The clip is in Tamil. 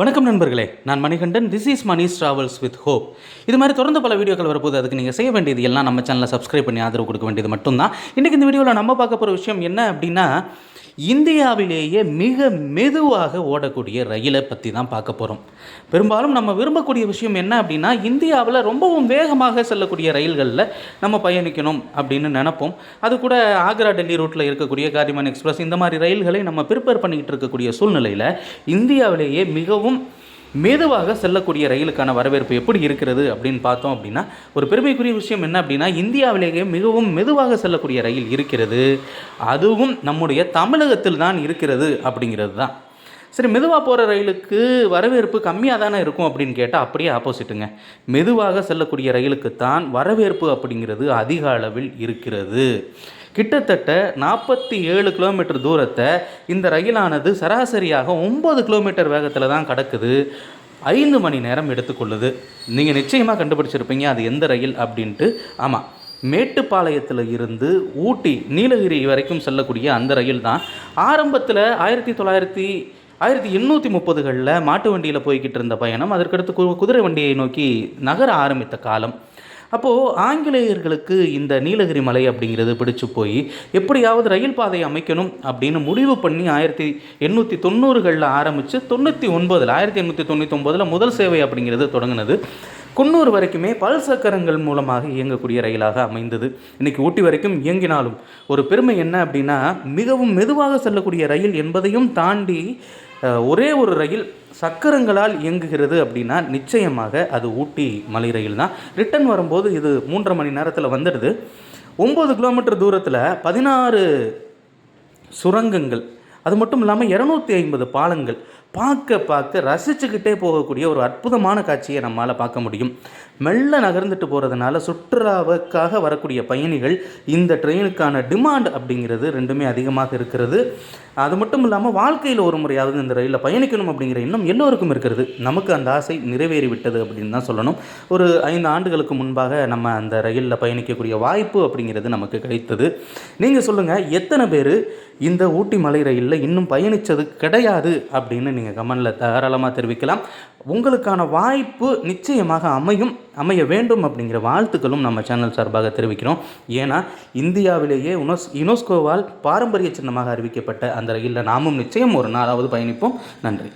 வணக்கம் நண்பர்களே நான் Manikandan. This is Mani's travels with hope இது மாதிரி தொடர்ந்து பல வீடியோக்கள் வரப்போது அதுக்கு நீங்கள் செய்ய வேண்டியது எல்லாம் நம்ம சேனலை சப்ஸ்கிரைப் பண்ணி ஆதரவு கொடுக்க வேண்டியது மட்டும்தான். இன்றைக்கி இந்த வீடியோவில் நம்ம பார்க்க போகிற விஷயம் என்ன அப்படின்னா இந்தியாவிலேயே மிக மெதுவாக ஓடக்கூடிய ரயிலை பற்றி தான் பார்க்க போகிறோம் பெரும்பாலும் நம்ம விரும்பக்கூடிய விஷயம் என்ன அப்படின்னா இந்தியாவில் ரொம்பவும் வேகமாக செல்லக்கூடிய ரயில்களில் நம்ம பயணிக்கணும் அப்படின்னு நினைப்போம். அது கூட ஆக்ரா டெல்லி ரூட்டில் இருக்கக்கூடிய காரிமான் எக்ஸ்பிரஸ் இந்த மாதிரி ரயில்களை நம்ம ப்ரிப்பேர் பண்ணிக்கிட்டு இருக்கக்கூடிய சூழ்நிலையில் இந்தியாவிலேயே மிகவும் மெதுவாக செல்லக்கூடிய ரயிலுக்கான வரவேற்பு எப்படி இருக்கிறது அப்படின்னு பார்த்தோம் அப்படின்னா ஒரு பெருமைக்குரிய விஷயம் என்ன அப்படின்னா இந்தியாவிலேயே மிகவும் மெதுவாக செல்லக்கூடிய ரயில் இருக்கிறது. அதுவும் நம்முடைய தமிழகத்தில் தான் இருக்கிறது அப்படிங்கிறது தான். சரி மெதுவாக போகிற ரயிலுக்கு வரவேற்பு கம்மியாக தானே இருக்கும் அப்படின்னு கேட்டால் அப்படியே ஆப்போசிட்டுங்க மெதுவாக செல்லக்கூடிய ரயிலுக்குத்தான் வரவேற்பு அப்படிங்கிறது அதிக அளவில் இருக்கிறது. கிட்டத்தட்ட நாற்பத்தி ஏழு கிலோமீட்டர் தூரத்தை இந்த ரயிலானது சராசரியாக ஒம்பது கிலோமீட்டர் வேகத்தில் தான் கடக்குது. ஐந்து மணி நேரம் எடுத்துக்கொள்ளுது. நீங்கள் நிச்சயமாக கண்டுபிடிச்சிருப்பீங்க அது எந்த ரயில் அப்படின்ட்டு. ஆமாம் மேட்டுப்பாளையத்தில் இருந்து ஊட்டி நீலகிரி வரைக்கும் செல்லக்கூடிய அந்த ரயில் தான். ஆரம்பத்தில் ஆயிரத்தி தொள்ளாயிரத்தி ஆயிரத்தி எண்ணூற்றி முப்பதுகளில் மாட்டு வண்டியில் போய்கிட்டு இருந்த பயணம் அதற்கடுத்து கு குதிரை வண்டியை நோக்கி நகர ஆரம்பித்த காலம். அப்போது ஆங்கிலேயர்களுக்கு இந்த நீலகிரி மலை அப்படிங்கிறது பிடிச்சு போய் எப்படியாவது ரயில் பாதை அமைக்கணும் அப்படின்னு முடிவு பண்ணி ஆயிரத்தி எண்ணூற்றி தொண்ணூறுகளில் ஆரம்பித்து தொண்ணூற்றி ஒன்பதில் ஆயிரத்தி எண்ணூற்றி தொண்ணூற்றி ஒன்பதில் முதல் சேவை அப்படிங்கிறது தொடங்கினது. குன்னூர் வரைக்குமே பல் சக்கரங்கள் மூலமாக இயங்கக்கூடிய ரயிலாக அமைந்தது. இன்றைக்கி ஊட்டி வரைக்கும் இயங்கினாலும் ஒரு பெருமை என்ன அப்படின்னா மிகவும் மெதுவாக செல்லக்கூடிய ரயில் என்பதையும் தாண்டி ஒரே ஒரு ரயில் சக்கரங்களால் இயங்குகிறது அப்படின்னா நிச்சயமாக அது ஊட்டி மலை ரயில் தான். ரிட்டன் வரும்போது இது மூன்றரை மணி நேரத்தில் வந்துடுது. ஒம்பது கிலோமீட்டர் தூரத்தில் பதினாறு சுரங்கங்கள் அது மட்டும் இல்லாமல் இரநூத்தி ஐம்பது பாலங்கள் பார்க்க பார்க்க ரசிச்சுக்கிட்டே போகக்கூடிய ஒரு அற்புதமான காட்சியை நம்மளால் பார்க்க முடியும். மெல்ல நகர்ந்துட்டு போகிறதுனால சுற்றுலாவுக்காக வரக்கூடிய பயணிகள் இந்த ட்ரெயினுக்கான டிமாண்ட் அப்படிங்கிறது ரெண்டுமே அதிகமாக இருக்கிறது. அது மட்டும் இல்லாமல் வாழ்க்கையில் ஒரு முறையாவது இந்த ரயிலில் பயணிக்கணும் அப்படிங்கிற எண்ணம் எல்லோருக்கும் இருக்கிறது. நமக்கு அந்த ஆசை நிறைவேறிவிட்டது அப்படின்னு தான் சொல்லணும். ஒரு ஐந்து ஆண்டுகளுக்கு முன்பாக நம்ம அந்த ரயிலில் பயணிக்கக்கூடிய வாய்ப்பு அப்படிங்கிறது நமக்கு கிடைத்தது. நீங்கள் சொல்லுங்கள் எத்தனை பேர் இந்த ஊட்டி மலை ரயிலில் இன்னும் பயணித்தது கிடையாது அப்படின்னு நீங்கள் கமெண்டில் தாராளமாக தெரிவிக்கலாம். உங்களுக்கான வாய்ப்பு நிச்சயமாக அமையும் அமைய வேண்டும் அப்படிங்கிற வாழ்த்துக்களும் நம்ம சேனல் சார்பாக தெரிவிக்கிறோம். ஏன்னா இந்தியாவிலேயே உனோஸ் யுனெஸ்கோவால் பாரம்பரிய சின்னமாக அறிவிக்கப்பட்ட அந்த ரயிலில் நாமும் நிச்சயம் ஒரு நாளாவது பயணிப்போம். நன்றி.